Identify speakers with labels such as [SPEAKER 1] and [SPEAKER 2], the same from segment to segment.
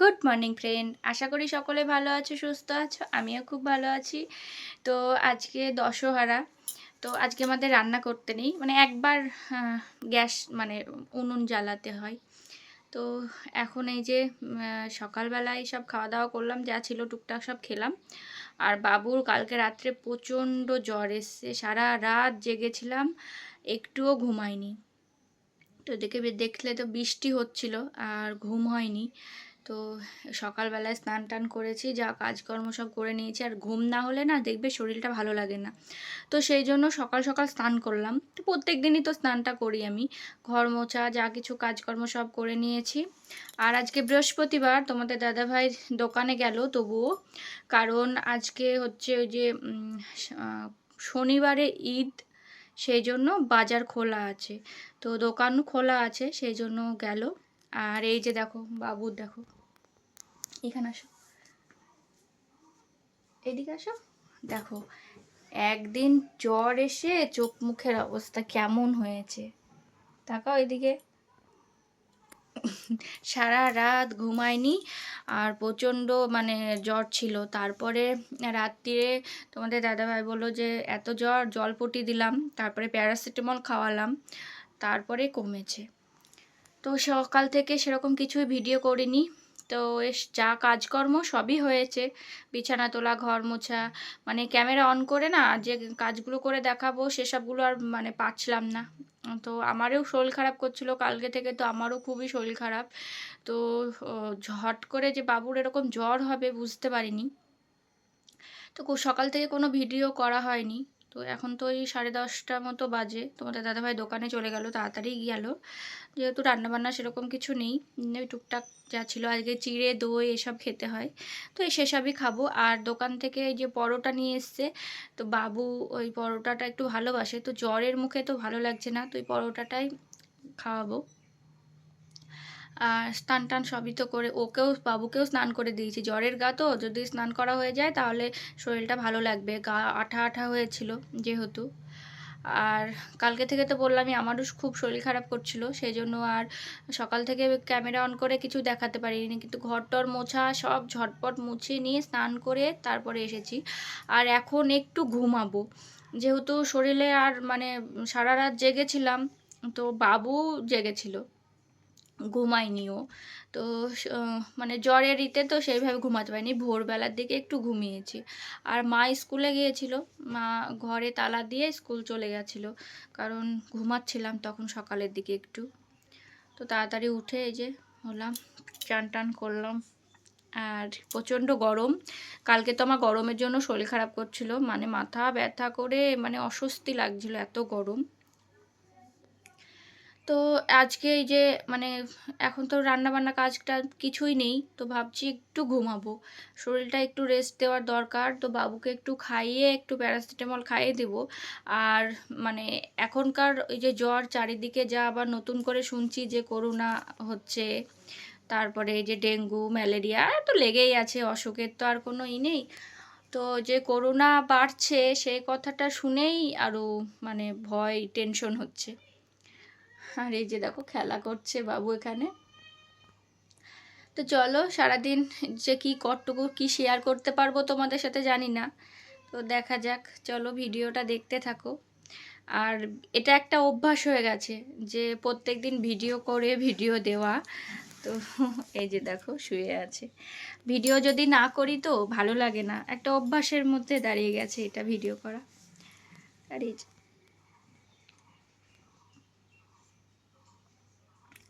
[SPEAKER 1] Good morning friend আশা করি সকলে ভালো আছো, সুস্থ আছো, আমিও খুব ভালো আছি। তো আজকে দশহারা, তো আজকে আমাদের রান্না করতে নেই। মানে একবার গ্যাস মানে উনুন জ্বালাতে হয়। তো এখন এই যে সকালবেলায় সব খাওয়া দাওয়া করলাম, যা ছিল টুকটাক সব খেলাম। আর বাবুর কালকে রাত্রে প্রচণ্ড জ্বর এসছে, সারা রাত জেগেছিলাম, একটুও ঘুমাইনি তো দেখে, দেখলে তো বৃষ্টি হচ্ছিল, আর ঘুম হয়নি। তো সকালবেলায় স্নান টান করেছি, যা কাজকর্ম সব করে নিয়েছি। আর ঘুম না হলে না দেখবে শরীরটা ভালো লাগে না। তো সেই জন্য সকাল সকাল স্নান করলাম। তো প্রত্যেক দিনই তো স্নানটা করি আমি। ঘর মোছা যা কিছু কাজকর্ম সব করে নিয়েছি। আর আজকে বৃহস্পতিবার, তোমাদের দাদাভাই দোকানে গেল তবুও। কারণ আজকে হচ্ছে ওই যে শনিবারে ঈদ, সেই জন্য বাজার খোলা আছে। তো দোকান খোলা আছে, সেই জন্য গেল। আর এই যে দেখো, বাবুর দেখো। এখানে আসো। এদিকে আসো। দেখো, একদিন জ্বর এসে চোখ মুখের অবস্থা কেমন হয়েছে। তাকাও এদিকে। সারা রাত ঘুমায়নি আর প্রচণ্ড মানে জ্বর ছিল। তারপরে রাত্রিরে তোমাদের দাদাভাই বলল যে, এত জ্বর জলপটি দিলাম, তারপরে প্যারাসিটামল খাওয়ালাম, তারপরে কমেছে। তো সকাল থেকে সেরকম কিছুই ভিডিও করিনি। তো এস, যা কাজকর্ম সবই হয়েছে। বিছানা তোলা, ঘর মোছা মানে ক্যামেরা অন করে না যে কাজগুলো করে দেখাবো সেসবগুলো আর মানে পাচ্ছিলাম না। তো আমারও শরীর খারাপ করছিল, কালকে থেকে তো আমারও খুবই শরীর খারাপ। তো হট করে যে বাবুর এরকম জ্বর হবে বুঝতে পারিনি। তো সকাল থেকে কোনো ভিডিও করা হয়নি। তো এখন তো ওই সাড়ে দশটার মতো বাজে। তোমাদের দাদাভাই দোকানে চলে গেল, তাড়াতাড়ি গেল। যেহেতু রান্নাবান্না সেরকম কিছু নেই, ওই টুকটাক যা ছিল আজকে চিড়ে, দই এসব খেতে হয়। তো এই সেসবই খাব। আর দোকান থেকে এই যে পরোটা নিয়ে এসছে, তো বাবু ওই পরোটাটা একটু ভালোবাসে। তো জ্বরের মুখে তো ভালো লাগছে না, তো ওই পরোটাটাই খাওয়াবো। আর স্নান টান সবই তো করে ওকেও, বাবুকেও স্নান করে দিয়েছি। জ্বরের গা তো, যদি স্নান করা হয়ে যায় তাহলে শরীরটা ভালো লাগবে। গা আঠা আঠা হয়েছিল যেহেতু। আর কালকে থেকে তো বললামই, আমারও খুব শরীর খারাপ করছিল সেই জন্য আর সকাল থেকে ক্যামেরা অন করে কিছু দেখাতে পারিনি। কিন্তু ঘর টর মোছা সব ঝটপট মুছে নিয়ে স্নান করে তারপরে এসেছি। আর এখন একটু ঘুমাবো। যেহেতু শরীরে আর মানে সারা রাত জেগেছিলাম, তো বাবু জেগেছিল। ঘুমায়নিও তো মানে জ্বরের ইতে তো সেইভাবে ঘুমাতে পারিনি, ভোরবেলার দিকে একটু ঘুমিয়েছি। আর মা স্কুলে গিয়েছিল, মা ঘরে তালা দিয়ে স্কুল চলে গেছিল, কারণ ঘুমাচ্ছিলাম তখন সকালের দিকে একটু। তো তাড়াতাড়ি উঠে এই যে হলাম, চান টান করলাম। আর প্রচণ্ড গরম, কালকে তো আমার গরমের জন্য শরীর খারাপ করছিল মানে মাথা ব্যথা করে মানে অস্বস্তি লাগছিল এত গরম। তো আজকে এই যে মানে এখন তো রান্না বান্না কাজটা কিছুই নেই, তো ভাবছি একটু ঘুমাবো। শরীরটা একটু রেস্ট দেওয়ার দরকার, তো বাবুকে একটু খাইয়ে একটু প্যারাসিটামল খাইয়ে দেব। আর মানে এখনকার ওই যে জ্বর চারিদিকে যা আবার নতুন করে শুনছি যে করোনা হচ্ছে, তারপরে এই যে ডেঙ্গু, ম্যালেরিয়া, তো লেগেই আছে, অসুখের তো আর কোনো ই নেই। তো যে করোনা বাড়ছে সেই কথাটা শুনেই আরও মানে ভয় টেনশন হচ্ছে। আর এই যে দেখো খেলা করছে বাবু এখানে। তো চলো সারাদিন যে কি কতটুকু কি শেয়ার করতে পারব তোমাদের সাথে জানি না। তো দেখা যাক, চলো ভিডিওটা দেখতে থাকো। আর এটা একটা অভ্যাস হয়ে গেছে যে প্রত্যেক দিন ভিডিও করে ভিডিও দেওয়া। তো এই যে দেখো শুয়ে আছে। ভিডিও যদি না করি তো ভালো লাগে না। একটা অভ্যাসের মধ্যে দাঁড়িয়ে গেছে এটা ভিডিও করা। আর এই যে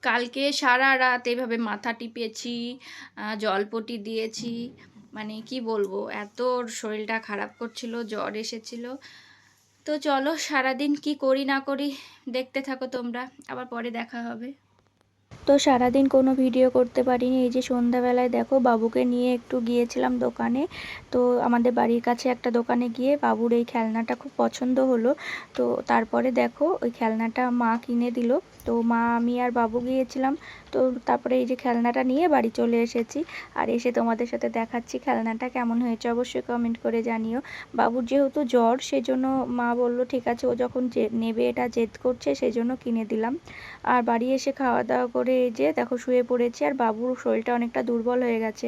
[SPEAKER 1] কালকে সারা রাত এভাবে মাথা টিপেছি জলপটি দিয়েছি। মানে কি বলব, এত শরীরটা খারাপ করছিল, জ্বর এসেছিল। তো চলো সারাদিন কি করি না করি দেখতে থাকো তোমরা, আবার পরে দেখা হবে। তো সারাদিন কোনো ভিডিও করতে পারিনি। এই যে সন্ধ্যাবেলায় দেখো বাবুকে নিয়ে একটু গিয়েছিলাম দোকানে। তো আমাদের বাড়ির কাছে একটা দোকানে গিয়ে বাবুর এই খেলনাটা খুব পছন্দ হলো। তো তারপরে দেখো ওই খেলনাটা মা কিনে দিল। তো মা, আমি আর বাবু গিয়েছিলাম। তো তারপরে এই যে খেলনাটা নিয়ে বাড়ি চলে এসেছি। আর এসে তোমাদের সাথে দেখাচ্ছি খেলনাটা কেমন হয়েছে। অবশ্যই কমেন্ট করে জানিও। বাবুর যেহেতু জ্বর, সেজন্য মা বলল, ঠিক আছে, ও যখন নেবে, এটা জেদ করছে, সেজন্য কিনে দিলাম। আর বাড়ি এসে খাওয়া দাওয়া করে এই যে, দেখো শুয়ে পড়েছে আর বাবুর শরীরটা অনেকটা দুর্বল হয়ে গেছে।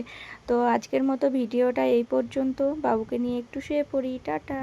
[SPEAKER 1] তো আজকের মতো ভিডিওটা এই পর্যন্ত। বাবুকে নিয়ে একটু শুয়ে পড়ি। টাটা।